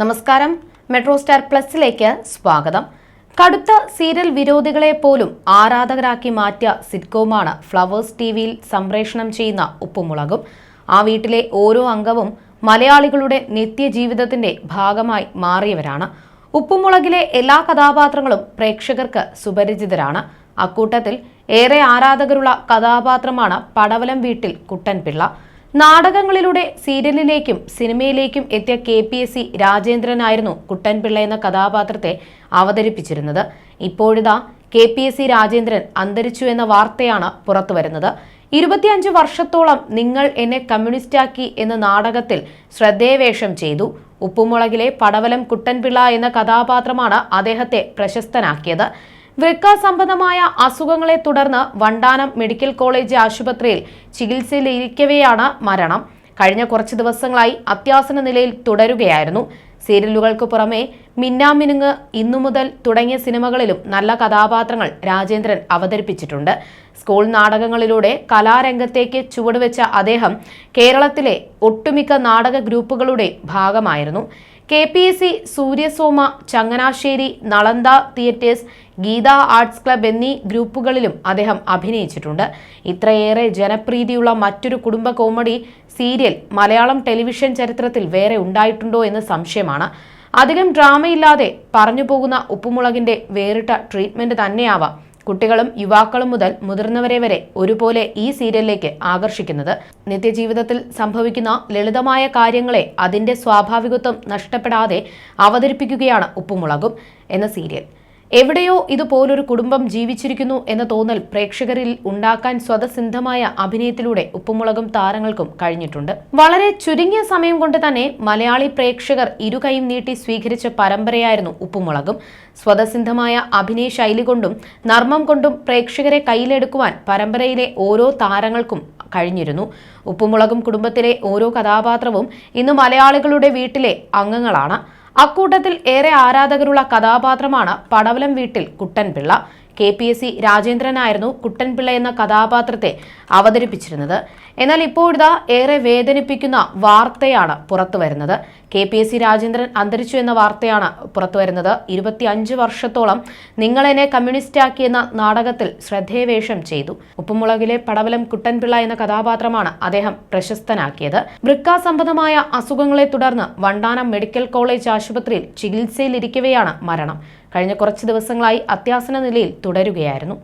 നമസ്കാരം. Metro star പ്ലസിലേക്ക് സ്വാഗതം. കടുത്ത സീരിയൽ വിരോധികളെ പോലും ആരാധകരാക്കി മാറ്റിയ സിറ്റ്കോമാണ് ഫ്ലവേഴ്സ് ടിവിയിൽ സംപ്രേഷണം ചെയ്യുന്ന ഉപ്പുമുളകും. ആ വീട്ടിലെ ഓരോ അംഗവും മലയാളികളുടെ നിത്യജീവിതത്തിന്റെ ഭാഗമായി മാറിയവരാണ്. ഉപ്പുമുളകിലെ എല്ലാ കഥാപാത്രങ്ങളും പ്രേക്ഷകർക്ക് സുപരിചിതരാണ്. അക്കൂട്ടത്തിൽ ഏറെ ആരാധകരുള്ള കഥാപാത്രമാണ് പടവലം വീട്ടിൽ കുട്ടൻപിള്ള. നാടകങ്ങളിലൂടെ സീരിയലിലേക്കും സിനിമയിലേക്കും എത്തിയ കെ പി എസ് സി രാജേന്ദ്രനായിരുന്നു കുട്ടൻപിള്ള എന്ന കഥാപാത്രത്തെ അവതരിപ്പിച്ചിരുന്നത്. ഇപ്പോഴിതാ K P S C Rajendran അന്തരിച്ചു എന്ന വാർത്തയാണ് പുറത്തുവരുന്നത് ഇരുപത്തിയഞ്ച് വർഷത്തോളം നിങ്ങൾ എന്നെ കമ്മ്യൂണിസ്റ്റാക്കി എന്ന നാടകത്തിൽ ശ്രദ്ധേയവേഷം ചെയ്തു. ഉപ്പുമുളകിലെ പടവലം കുട്ടൻപിള്ള എന്ന കഥാപാത്രമാണ് അദ്ദേഹത്തെ പ്രശസ്തനാക്കിയത്. വൃക്ക സംബന്ധമായ അസുഖങ്ങളെ തുടർന്ന് വണ്ടാനം മെഡിക്കൽ കോളേജ് ആശുപത്രിയിൽ ചികിത്സയിലിരിക്കവെയാണ് മരണം. കഴിഞ്ഞ കുറച്ച് ദിവസങ്ങളായി അത്യാസന നിലയിൽ തുടരുകയായിരുന്നു. സീരിയലുകൾക്ക് പുറമെ മിന്നാമിനുങ്ങ് ഇന്നു മുതൽ തുടങ്ങിയ സിനിമകളിലും നല്ല കഥാപാത്രങ്ങൾ രാജേന്ദ്രൻ അവതരിപ്പിച്ചിട്ടുണ്ട്. സ്കൂൾ നാടകങ്ങളിലൂടെ കലാരംഗത്തേക്ക് ചുവടുവെച്ച അദ്ദേഹം കേരളത്തിലെ ഒട്ടുമിക്ക നാടക ഗ്രൂപ്പുകളുടെ ഭാഗമായിരുന്നു. K P S C Suryasoma Changanassery Nalanda theatres Geetha arts club എന്നീ ഗ്രൂപ്പുകളിലും അദ്ദേഹം അഭിനയിച്ചിട്ടുണ്ട്. ഇത്രയേറെ ജനപ്രീതിയുള്ള മറ്റൊരു കുടുംബ കോമഡി സീരിയൽ മലയാളം ടെലിവിഷൻ ചരിത്രത്തിൽ വേറെ ഉണ്ടായിട്ടുണ്ടോ എന്ന് സംശയമാണ്. അധികം ഡ്രാമയില്ലാതെ പറഞ്ഞു പോകുന്ന ഉപ്പുമുളകിന്റെ വേറിട്ട ട്രീറ്റ്മെന്റ് തന്നെയാവാം കുട്ടികളും യുവാക്കളും മുതൽ മുതിർന്നവരെ വരെ ഒരുപോലെ ഈ സീരിയലിലേക്ക് ആകർഷിക്കുന്നത്. നിത്യജീവിതത്തിൽ സംഭവിക്കുന്ന ലളിതമായ കാര്യങ്ങളെ അതിന്റെ സ്വാഭാവികത്വം നഷ്ടപ്പെടാതെ അവതരിപ്പിക്കുകയാണ് ഉപ്പുമുളകും എന്ന സീരിയൽ. എവിടെയോ ഇതുപോലൊരു കുടുംബം ജീവിച്ചിരിക്കുന്നു എന്ന തോന്നൽ പ്രേക്ഷകരിൽ ഉണ്ടാക്കാൻ സ്വതസിദ്ധമായ അഭിനയത്തിലൂടെ ഉപ്പുമുളകും താരങ്ങൾക്കും കഴിഞ്ഞിട്ടുണ്ട്. വളരെ ചുരുങ്ങിയ സമയം കൊണ്ട് തന്നെ മലയാളി പ്രേക്ഷകർ ഇരുകൈയും നീട്ടി സ്വീകരിച്ച പരമ്പരയായിരുന്നു ഉപ്പുമുളകും. സ്വതസിദ്ധമായ അഭിനയ ശൈലി കൊണ്ടും നർമ്മം കൊണ്ടും പ്രേക്ഷകരെ കയ്യിലെടുക്കുവാൻ പരമ്പരയിലെ ഓരോ താരങ്ങൾക്കും കഴിഞ്ഞിരുന്നു. ഉപ്പുമുളകും കുടുംബത്തിലെ ഓരോ കഥാപാത്രവും ഇന്ന് മലയാളികളുടെ വീട്ടിലെ അംഗങ്ങളാണ്. അക്കൂട്ടത്തിൽ ഏറെ ആരാധകരുള്ള കഥാപാത്രമാണ് പടവലം വീട്ടിൽ Kuttanpillai. K P S C രാജേന്ദ്രനായിരുന്നു Kuttanpillai എന്ന കഥാപാത്രത്തെ അവതരിപ്പിച്ചിരുന്നത്. എന്നാൽ ഇപ്പോഴിതാ ഏറെ വേദനിപ്പിക്കുന്ന വാർത്തയാണ് പുറത്തു വരുന്നത് K P S C Rajendran അന്തരിച്ചു എന്ന വാർത്തയാണ് പുറത്തു വരുന്നത് ഇരുപത്തി അഞ്ച് വർഷത്തോളം നിങ്ങളെന്നെ കമ്മ്യൂണിസ്റ്റാക്കിയെന്ന നാടകത്തിൽ ശ്രദ്ധേയവേഷം ചെയ്തു. ഉപ്പുമുളകിലെ പടവലം കുട്ടൻപിള്ള എന്ന കഥാപാത്രമാണ് അദ്ദേഹം പ്രശസ്തനാക്കിയത്. വൃക്ക സംബന്ധമായ അസുഖങ്ങളെ തുടർന്ന് വണ്ടാനം മെഡിക്കൽ കോളേജ് ആശുപത്രിയിൽ ചികിത്സയിലിരിക്കവെയാണ് മരണം. കഴിഞ്ഞ കുറച്ച് ദിവസങ്ങളായി അത്യാസന നിലയിൽ തുടരുകയായിരുന്നു